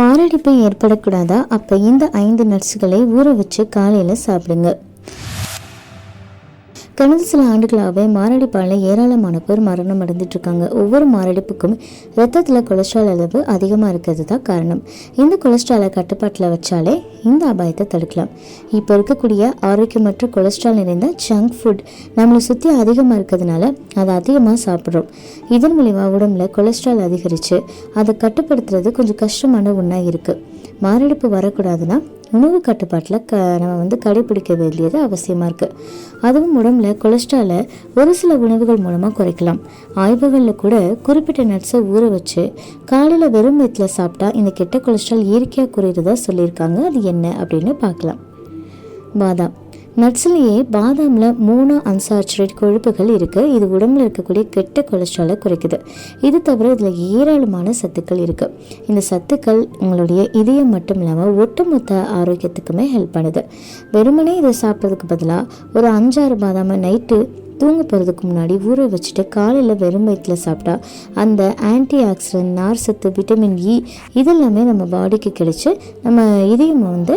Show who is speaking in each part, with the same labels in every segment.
Speaker 1: மாரடைப்பு ஏற்படக்கூடாதா? அப்போ இந்த ஐந்து நட்ஸுகளை ஊற வச்சு காலையில் சாப்பிடுங்க. கடந்த சில ஆண்டுகளாகவே மாரடைப்பால் ஏராளமான பேர் மரணம் அடைந்துட்டு இருக்காங்க ஒவ்வொரு மாரடைப்புக்கும் ரத்தத்தில் கொலஸ்ட்ரால் அளவு அதிகமாக இருக்கிறது தான் காரணம். இந்த கொலஸ்ட்ராலை கட்டுப்பாட்டில் வச்சாலே இந்த அபாயத்தை தடுக்கலாம். இப்போ இருக்கக்கூடிய ஆரோக்கியமற்ற கொலஸ்ட்ரால் நிறைந்த ஜங்க் ஃபுட் நம்மளை சுற்றி அதிகமாக இருக்கிறதுனால அதை அதிகமாக சாப்பிட்றோம். இதன் மூலிமா உடம்புல கொலஸ்ட்ரால் அதிகரித்து அதை கட்டுப்படுத்துறது கொஞ்சம் கஷ்டமான ஒன்றா இருக்குது மாரடைப்பு வரக்கூடாதுன்னா உணவு கட்டுப்பாட்டில் க நம்ம வந்து கடைபிடிக்க வேண்டியது அவசியமாக இருக்குது அதுவும் உடம்புல கொலஸ்ட்ராலை ஒரு சில உணவுகள் மூலமாக குறைக்கலாம். ஆய்வுகளில் கூட குறிப்பிட்ட நட்ஸை ஊற வச்சு காலையில் வெறும் வயிற்றில் சாப்பிட்டா இந்த கெட்ட கொலஸ்ட்ரால் இயற்கையாக குறையிறதா சொல்லியிருக்காங்க. அது என்ன அப்படின்னு பார்க்கலாம். பாதாம். நட்ஸ்லேயே பாதாமில் மூணு அன்சாச்சுரேட் கொழுப்புகள் இருக்குது இது உடம்புல இருக்கக்கூடிய கெட்ட கொலஸ்ட்ராலை குறைக்குது. இது தவிர இதில் ஏராளமான சத்துக்கள் இருக்குது இந்த சத்துக்கள் உங்களுடைய இதயம் மட்டும் இல்லாமல் ஒட்டுமொத்த ஆரோக்கியத்துக்குமே ஹெல்ப் பண்ணுது. வெறுமனே இதை சாப்பிட்றதுக்கு பதிலாக ஒரு அஞ்சாறு பாதாமை நைட்டு தூங்க போகிறதுக்கு முன்னாடி ஊற வச்சுட்டு காலையில் வெறும் வயிற்றில் சாப்பிட்டா அந்த ஆன்டி ஆக்சிடென்ட் நார் சத்து விட்டமின் இ e இதெல்லாமே நம்ம பாடிக்கு கிடைச்சி நம்ம இதயம் வந்து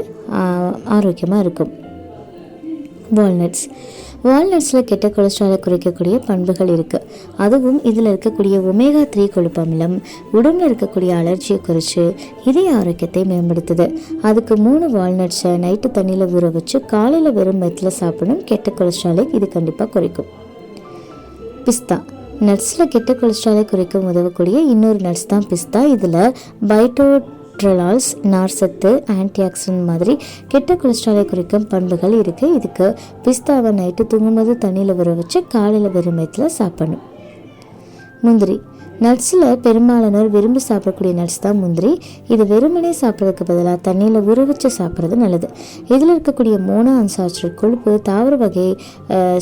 Speaker 1: ஆரோக்கியமாக இருக்கும். வால்நட்ஸ் வால்நட்ஸில் கெட்ட கொலஸ்ட்ராலை குறைக்கக்கூடிய பண்புகள் இருக்குது அதுவும் இதில் இருக்கக்கூடிய ஒமேகா த்ரீ கொழுப்பு அமிலம் உடம்புல இருக்கக்கூடிய அலர்ஜியை குறைச்சி இதய ஆரோக்கியத்தை மேம்படுத்துது. அதுக்கு மூணு வால்நட்ஸை நைட்டு தண்ணியில் ஊற வச்சு காலையில் வெறும் வயிற்றில் சாப்பிடணும். கெட்ட கொலஸ்ட்ராலை இது கண்டிப்பாக குறைக்கும். பிஸ்தா. நட்ஸில் கெட்ட கொலஸ்ட்ராலை குறைக்க உதவக்கூடிய இன்னொரு நட்ஸ் தான் பிஸ்தா. இதில் பைட்டோ நார் சத்து ஆன்டிஆக்சிடென்ட் மாதிரி கெட்ட கொலஸ்ட்ராலை குறிக்கும் பண்புகள் இருக்குது இதுக்கு பிஸ்தாவை நைட்டு தூங்கும்போது தண்ணியில் ஊற வச்சு காலையில் வெறும் வயிற்றில் சாப்பிடணும். முந்திரி. நட்ஸில் பெரும்பாலானோர் விரும்பி சாப்பிடக்கூடிய நட்ஸ் தான் முந்திரி. இது வெறுமனே சாப்பிட்றதுக்கு பதிலாக தண்ணியில் ஊற வச்சு சாப்பிட்றது நல்லது. இதில் இருக்கக்கூடிய மோனோ அன்சாச்சுரேட் கொழுப்பு தாவர வகை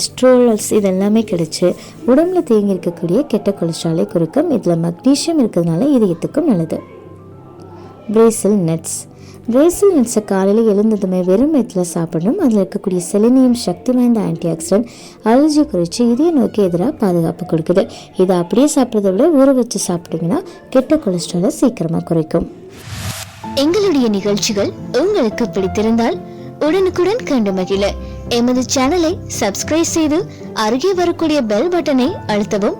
Speaker 1: ஸ்ட்ரோலர்ஸ் இதெல்லாமே கிடைச்சி உடம்புல தேங்கி இருக்கக்கூடிய கெட்ட கொலஸ்ட்ராலை குறைக்கும். இதில் மக்னீஷியம் இருக்கிறதுனால இதயத்துக்கும் நல்லது. பிரேசில் நட்ஸ் பிரேசில் நட்ஸை காலையில் எழுந்ததுமே வெறும் வயிற்றில் சாப்பிடணும். அதில் இருக்கக்கூடிய செலினியம் சக்தி வாய்ந்த ஆன்டி ஆக்சிடென்ட் அலர்ஜி குறைச்சி இதய நோக்கி எதிராக பாதுகாப்பு கொடுக்குது. இதை அப்படியே சாப்பிட்றத விட ஊற வச்சு சாப்பிட்டீங்கன்னா கெட்ட கொலஸ்ட்ராலை சீக்கிரமாக குறைக்கும்.
Speaker 2: எங்களுடைய நிகழ்ச்சிகள் உங்களுக்கு பிடித்திருந்தால் உடனுக்குடன் கண்டு மகிழ. எமது சேனலை சப்ஸ்கிரைப் செய்து அருகே வரக்கூடிய பெல் பட்டனை அழுத்தவும்